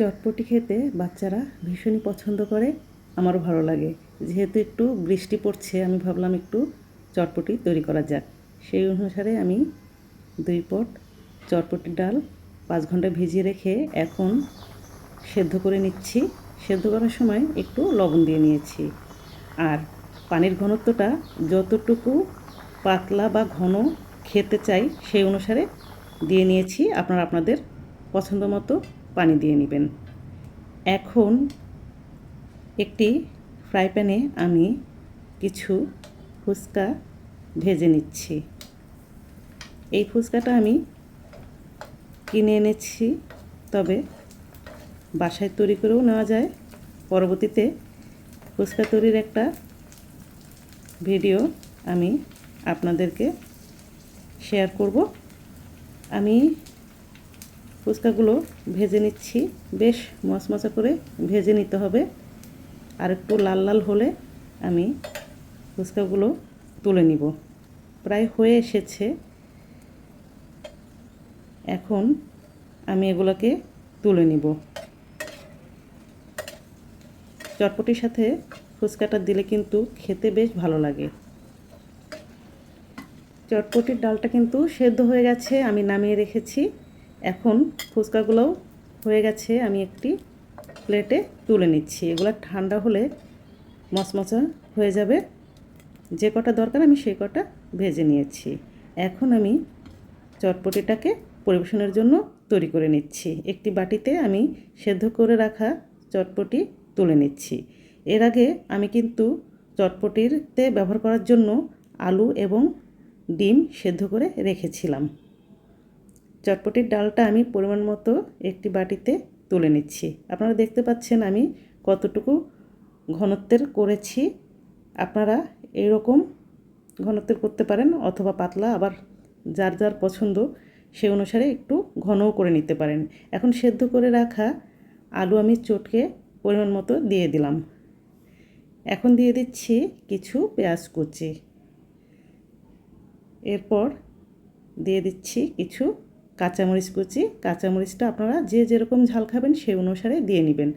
চটপটি খেতে বাচ্চারা ভীষণই পছন্দ করে। আমারও ভালো লাগে। যেহেতু একটু বৃষ্টি পড়ছে, আমি ভাবলাম একটু চটপটি তৈরি করা যাক। সেই অনুসারে আমি দুই পট চটপটি ডাল পাঁচ ঘণ্টা ভিজিয়ে রেখে এখন সেদ্ধ করে নিচ্ছি। সেদ্ধ করার সময় একটু লবণ দিয়ে নিয়েছি। আর পানির ঘনত্বটা যতটুকু পাতলা বা ঘন খেতে চাই, সেই অনুসারে দিয়ে নিয়েছি। আপনারা আপনাদের পছন্দ মতো পানি দিয়ে নেবেন। এখন একটি ফ্রাই প্যানে আমি কিছু ফুচকা ভেজে নিচ্ছি। এই ফুচকাটা আমি কিনে এনেছি, তবে বাসায় তৈরি করেও নেওয়া যায়। পরবর্তীতে ফুচকা তৈরির একটা ভিডিও আমি আপনাদেরকে শেয়ার করব। আমি ফুচকাগুলো ভেজে নিচ্ছি। বেশ মচমচা করে ভেজে নিতে হবে। আর একটু লাল লাল হলে আমি ফুচকাগুলো তুলে নিব। প্রায় হয়ে এসেছে। এখন আমি এগুলোকে তুলে নিব। চটপটির সাথে ফুচকাটা দিলে কিন্তু খেতে বেশ ভালো লাগে। চটপটির ডালটা কিন্তু সেদ্ধ হয়ে গেছে, আমি নামিয়ে রেখেছি। এখন ফুচকাগুলোও হয়ে গেছে, আমি একটি প্লেটে তুলে নিচ্ছি। এগুলো ঠান্ডা হলে মচমচা হয়ে যাবে। যে কটা দরকার আমি সেই কটা ভেজে নিয়েছি। এখন আমি চটপটিটাকে পরিবেশনের জন্য তৈরি করে নিচ্ছি। একটি বাটিতে আমি সেদ্ধ করে রাখা চটপটি তুলে নিচ্ছি। এর আগে আমি কিন্তু চটপটিতে ব্যবহার করার জন্য আলু এবং ডিম সেদ্ধ করে রেখেছিলাম। চটপটির ডালটা আমি পরিমাণ মতো একটি বাটিতে তুলে নিচ্ছি। আপনারা দেখতে পাচ্ছেন আমি কতটুকু ঘনত্বের করেছি। আপনারা এরকম ঘনত্বের করতে পারেন অথবা পাতলা, আবার যার যার পছন্দ সে অনুসারে একটু ঘনও করে নিতে পারেন। এখন সেদ্ধ করে রাখা আলু আমি চটকে পরিমাণ মতো দিয়ে দিলাম। এখন দিয়ে দিচ্ছি কিছু পেঁয়াজ কুচি। এরপর দিয়ে দিচ্ছি কিছু কাঁচামরিচ কুচি। কাঁচামরিচটা আপনারা যে যেরকম ঝাল খাবেন সেই অনুসারে দিয়ে নেবেন।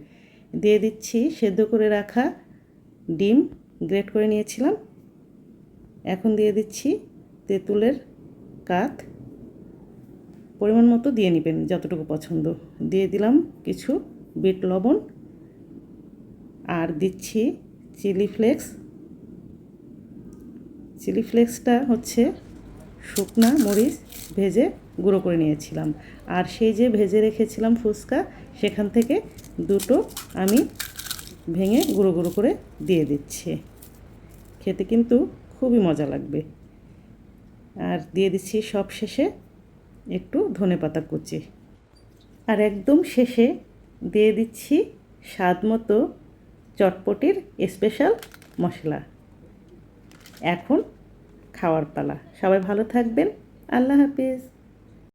দিয়ে দিচ্ছি সেদ্ধ করে রাখা ডিম, গ্রেট করে নিয়েছিলাম। এখন দিয়ে দিচ্ছি তেঁতুলের কাত। পরিমাণ মতো দিয়ে নেবেন যতটুকু পছন্দ। দিয়ে দিলাম কিছু বিট লবণ। আর দিচ্ছি চিলি ফ্লেক্স। চিলি ফ্লেক্সটা হচ্ছে শুকনা মরিচ। ভেজে গুঁড়ো করে নিয়েছিলাম। আর সেই যে ভেজে রেখেছিলাম ফুচকা, সেখান থেকে দুটো আমি ভেঙে গুঁড়ো গুঁড়ো করে দিয়ে দিচ্ছি। খেতে কিন্তু খুবই মজা লাগবে। আর দিয়ে দিচ্ছি সব শেষে একটু ধনে পাতা কুচি। আর একদম শেষে দিয়ে দিচ্ছি স্বাদ মতো চটপটির স্পেশাল মশলা। এখন খাওয়ার পালা। সবাই ভালো থাকবেন। আল্লাহ হাফিজ।